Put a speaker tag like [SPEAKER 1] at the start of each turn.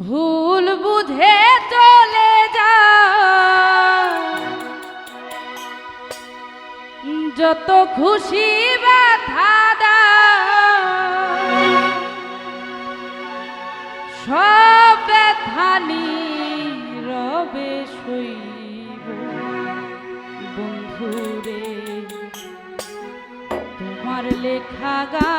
[SPEAKER 1] ভুল বুঝে চলে যা যত খুশি ব্যথা দাও, সব ব্যথা রবে শৈব বন্ধুরে তোমার লেখা গা